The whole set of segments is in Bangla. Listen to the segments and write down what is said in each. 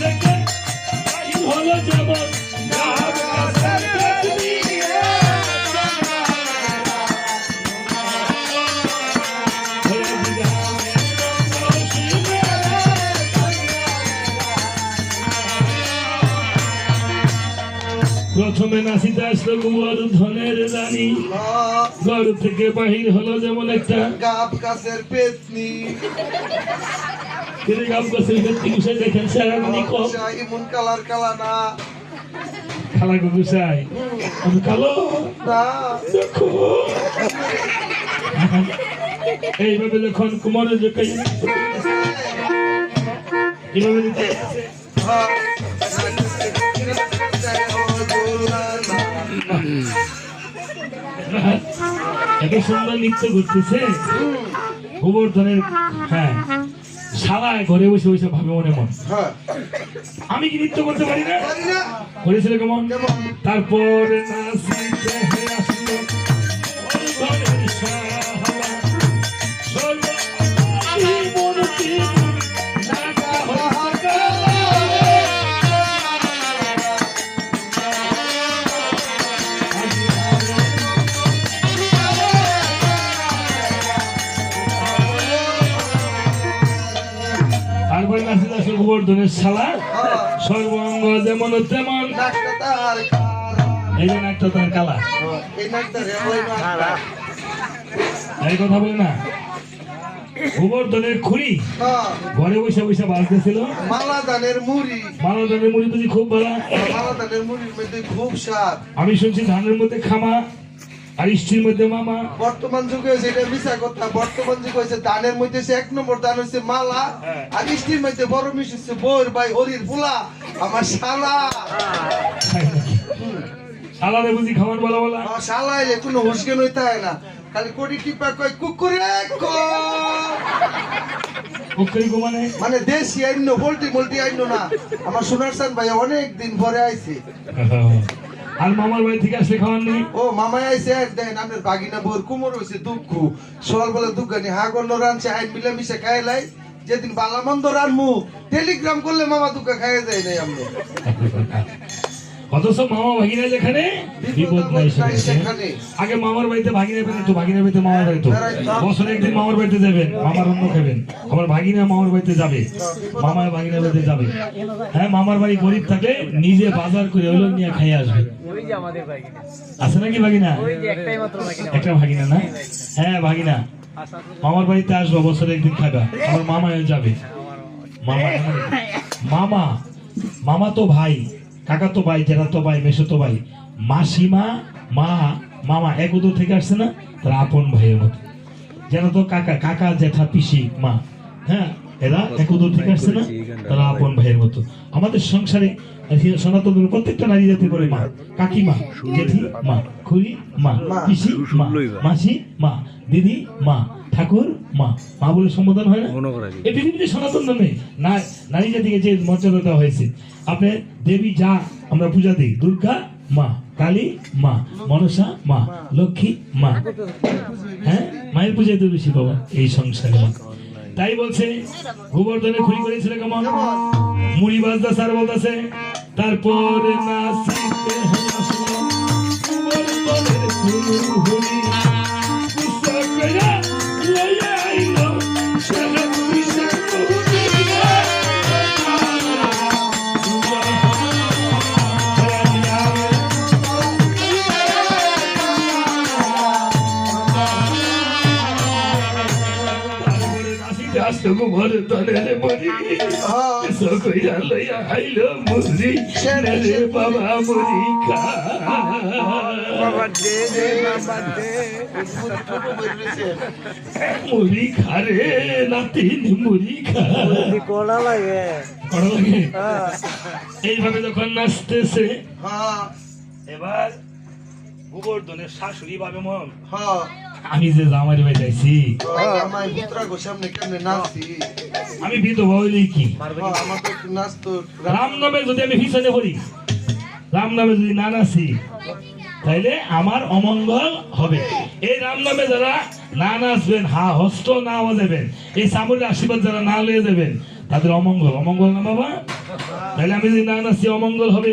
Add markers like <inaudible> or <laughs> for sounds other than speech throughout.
থেকে বাহির হলো যেমন প্রথমে নাচিতে আসলো গোবর ধনের রানী। ঘর থেকে বাহির হলো যেমন একটা গাব গাছের পেতনি। তিনি গাছের ব্যক্তি গুছাই দেখেন স্যারানি কম ইমন কালার কালা না। খালা আমি কালো এইভাবে যখন কুমারের যে এইভাবে এত সুন্দর নৃত্য করতেছে। গোবর্ধনের হ্যাঁ। শালায় ঘরে বসে বসে ভাবে মনে মন। হ্যাঁ। আমি কি নৃত্য করতে পারি না? করেছিল কেমন? কেমন? তারপর নাচিতে গোবর্ধনের হ্যাঁ সর্বাঙ্গ যেমন তেমন। এই যে একটা তার কালা। এই কথা বলে না। গোবর্ধনের খুঁড়ি হ্যাঁ ঘরে বসে বসে বাজতেছিল মালা দানের মুড়ি। মানবধনের মুড়ি বুঝি খুব ভালো। মালা দানের মুড়ির মধ্যে খুব স্বাদ। আমি শুনছি ধানের মধ্যে খামা। আর ইষ্টির মধ্যে মামা। বর্তমান যুগে হয়েছে এটা মিশা কথা বর্তমান যুগে হয়েছে ধানের মধ্যে হচ্ছে এক নম্বর ধান হচ্ছে মালা হ্যাঁ। আর ইষ্টির মধ্যে বড় মিশ হচ্ছে ভাই হরির ফুলা আমার শালা। সালাদে বুঝি খাবার বলা বলা। শালা এলে কোনো হুসকে নইতে হয় না। খালি কোটি টিপা কয় কুকুরে ক মানে? দেশি আইন পোল্ট্রি মোল্ট্রি আইন না আমার সোনার সান ভাই অনেক দিন পরে আইছে। আর মামার বাড়ি থেকে আসলে খাওয়ার নেই ও মামাই আর দেখেন আপনার বাগিনা বোর কুমোর হয়েছে দুঃখ। সকাল বেলা দুঃখ নি হাগন্ন রানছে হাই মিলে মিশে খাই লাই। যেদিন বালামন্দ রানমু টেলিগ্রাম করলে মামা দুঃখ খাইয়ে যায় নাই আমরা <laughs> অথচ মামা ভাগিনা যেখানে বিপদ নাই সেখানে। আগে মামার বাড়িতে ভাগিনা পেতে তো ভাগিনা পেতে মামার বাড়িতে বছরে একদিন মামার বাড়িতে যাবেন মামার অন্য খাবেন। আবার ভাগিনা মামার বাড়িতে যাবে মামা ভাগিনা বাড়িতে যাবে। হ্যাঁ মামার বাড়ি গরিব থাকলে নিজে বাজার করে হলো নিয়ে খাইয়ে আসবে। ওই যে আমাদের বাগিনা আছে নাকি ভাগিনা? ওই যে একটাই মাত্র বাগিনা একটা ভাগিনা না? হ্যাঁ ভাগিনা। মামার বাড়িতে আসব বছরে একদিন খাবা। আমার মামাও যাবে। মামা মামা মামা তো ভাই। কাকা তো ভাই জেঠা তো ভাই মেসো তো ভাই। মাসিমা মা মামা এক উদর থেকে আসছে না? তারা আপন ভাইয়ের মতো। কাকা কাকা জেঠা পিসি মা। হ্যাঁ এরা এক উদর থেকে আসছে না? তারা আপন ভাইয়ের মতো। আমাদের সংসারে সনাতন প্রত্যেকটা নারী জাতি করে মা। কাকিমা জেঠি মা। খুড়ি মা। পিসি মা। মাসি মা। দিদি মা। ঠাকুর মা। মা বলে সম্বোধন হয় না? এই পৃথিবীতে সনাতন ধর্মে নারী জাতিকে যে মর্যাদা দেওয়া হয়েছে আপনি দেবী যা আমরা পূজা দিই দুর্গা মা কালী মা মনসা মা লক্ষ্মী মা। হ্যাঁ? মায়ের পূজায় তো বেশি বাবা এই সংসারে তাই বলছে গোবর্ধনে খুঁড়ি করেছিল কেমন? মুড়ি বাজদা স্যার বলতেছে তারপরে নাচিতে নাচিতে আসলো গোবর্ধনের মুড়ি হ্যাঁ সকইরা লইয়া আইলো মুড়ি সেনা রে বাবা মুড়ি খা মুড়ি খা রে নাতিন মুড়ি খা কড়া লাগে। কড়া লাগে এইভাবে যখন নাচতেছে হ্যাঁ। এবার গোবর্ধনের শাশুড়ি ভাবে মন। হ্যাঁ। আমি যে জামাই ভাই যাইছি। কেমনে আমি বিধবা হইলেই কি হ্যাঁ, রাম নামে যদি আমি পিছনে পড়ি রাম নামে যদি না নাচি তাইলে আমার অমঙ্গল হবে। এই রাম নামে যারা না নাচবেন হা হস্ত না বাজাবেন এই সামরিক আশীর্বাদ যারা না লয়ে যাবেন তাদের অমঙ্গল। অমঙ্গল না বাবা? তাহলে আমি যদি না নাচি অমঙ্গল হবে।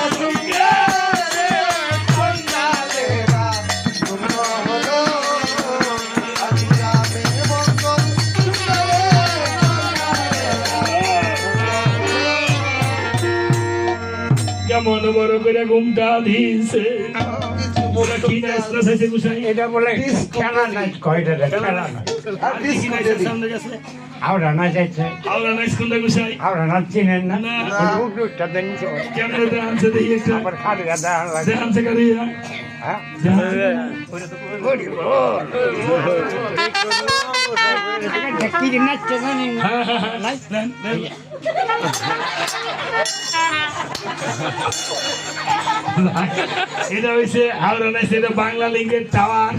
কেমন বড় করে ঘুমটা দিয়েছে। এটা বলে খেলা নাই কয়টা খেলা নাই। আমরা না যাইছে? আওরা নাচ কোনটা গুসাই আমরা না চিনেন না? না। উঠটা দেন কেমনে দেখি আবার খাড়ি কারিয়া এটা হইছে আওরা নাইছে এটা বাংলা লিঙ্গের টাওয়ার।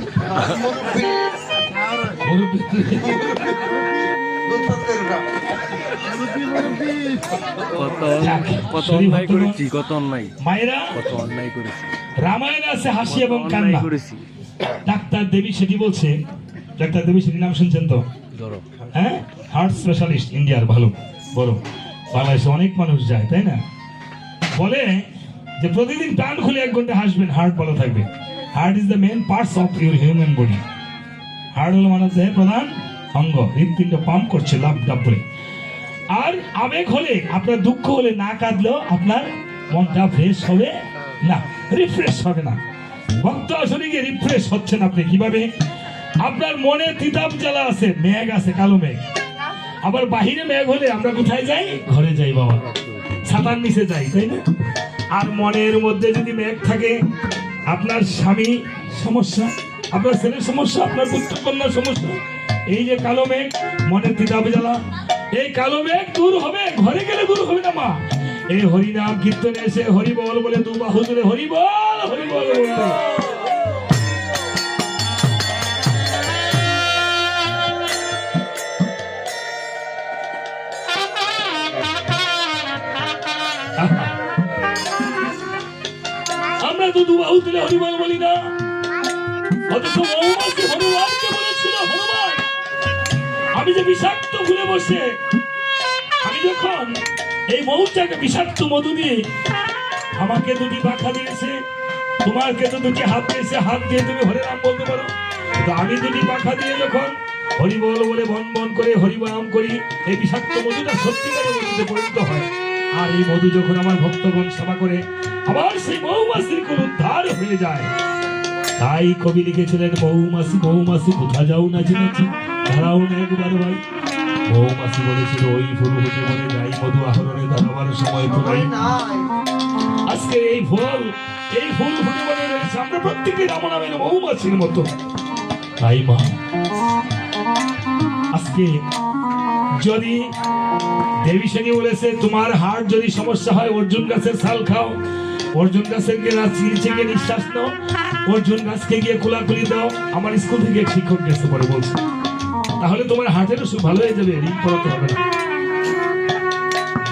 কত কত অন্যায় করেছি কত অন্যায় কত অন্যায় করেছি রামায়ণে আছে হাসি এবং কান্না। ডাক্তার দেবী সেটি বলছে ডাক্তার দেবী সেটি নাম শুনছেন তো? হ্যাঁ? হার্ট স্পেশালিস্ট ইন্ডিয়ার ভালো বড় বাংলাদেশে অনেক মানুষ যায় তাই না? বলে যে প্রতিদিন প্রাণ খুলে এক ঘণ্টা হাসবেন হার্ট ভালো থাকবে। Heart is the main parts of your human body heart হলো মানব দেহের প্রধান অঙ্গ। হৃৎপিণ্ড পাম্প করছে লাভ ডাব করে আর আবেগ হলে আপনার দুঃখ হলে না কাঁদলেও আপনার মনটা ফ্রেশ হবে না। রিফ্রেশ হবে না। ভক্ত আসলে গিয়ে রিফ্রেশ হচ্ছেন আপনি কীভাবে? আপনার মনে তিতাব জ্বালা আছে, মেঘ আছে, কালো মেঘ। আবার বাহিরে মেঘ হলে আমরা কোথায় যাই? ঘরে যাই বাবা। ছাতার নিচে যাই, তাই না? আর মনের মধ্যে যদি মেঘ থাকে, আপনার স্বামী সমস্যা, আপনার ছেলের সমস্যা, আপনার পুত্র কন্যার সমস্যা, এই যে কালো মেঘ মনের তিতাব জ্বালা, এই কালো মেঘ দূর হবে, ঘরে গেলে দূর হবে না মা। এই হরিনাম কীর্তনে এসে হরিবল বলে দু বাহু তুলে হরিবল হরিবল। বলতে আমরা তো দু বাহু তুলে হরিবল বলি না। অথচ মৌমাছি হনুমানকে বলেছিল, হনুমান, আমি যে বিষাক্ত ভুলে বসে এই মৌচাকে বিষাক্ত মধু দিয়ে আমাকে দুটি পাখা দিয়েছে। তোমাকে তো দুটি হাত দিয়েছে। হাত দিয়ে তুমি হরে নাম বলতে পারো। আমি দুটি পাখা দিয়ে যখন হরি বল বলে বন বন করে হরিবাম করি, এই বিষাক্ত মধুটা সত্যিকারের মধুতে পরিণত হয়। আর এই মধু যখন আমার ভক্তগণ সেবা করে আবার সেই মৌমাছির কোন উদ্ধার হয়ে যায়। তাই কবি লিখেছিলেন, মৌমাছি মৌমাছি, কোথা যাও না চিনেছি দাঁড়াও না একবার ভাই। যদি দেবী শ্রেণি বলেছে, তোমার হার্ট যদি সমস্যা হয়, অর্জুন গাছের ছাল খাও। অর্জুন গাছের গিয়ে নিঃশ্বাস নাও। অর্জুন গাছকে গিয়ে কোলাকুলি দাও। আমার স্কুল থেকে শিক্ষক গেছে পরে বলছে। তাহলে তোমার হার্টের অসুখ ভালো হয়ে যাবে, রিং করাতে হবে না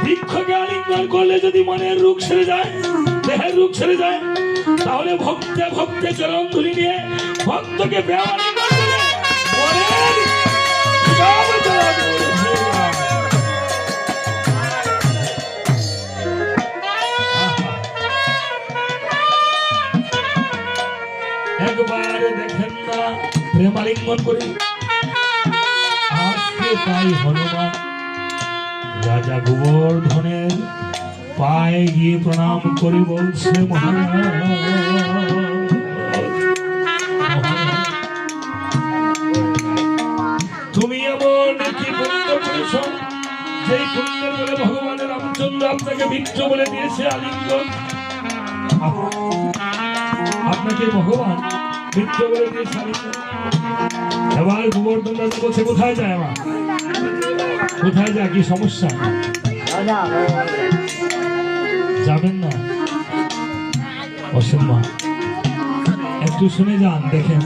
বৃক্ষকে আলিঙ্গন করলে যদি মনের রোগ সেরে যায়, দেহের রোগ সেরে যায়, তাহলে ভক্তে ভক্তে চরণ ধুলি নিয়ে ভক্তকে। একবার দেখেন না, প্রেম আলিঙ্গন করে তাই হনুমান রাজা গোবর্ধনের পায়ে গিয়ে প্রণাম করে বলছে তুমি এমন কি বলে ভগবানের রামচন্দ্র আপনাকে বলে দিয়েছে আলিঙ্গন। আপনাকে ভগবান বলে দিয়েছে আলিঙ্গন। এবার গোবর্ধন বলছে, কোথায় যায় আমার? কোথায় যা কি সমস্যা? যাবেন না? অসম্মান একটু শুনে যান দেখেন।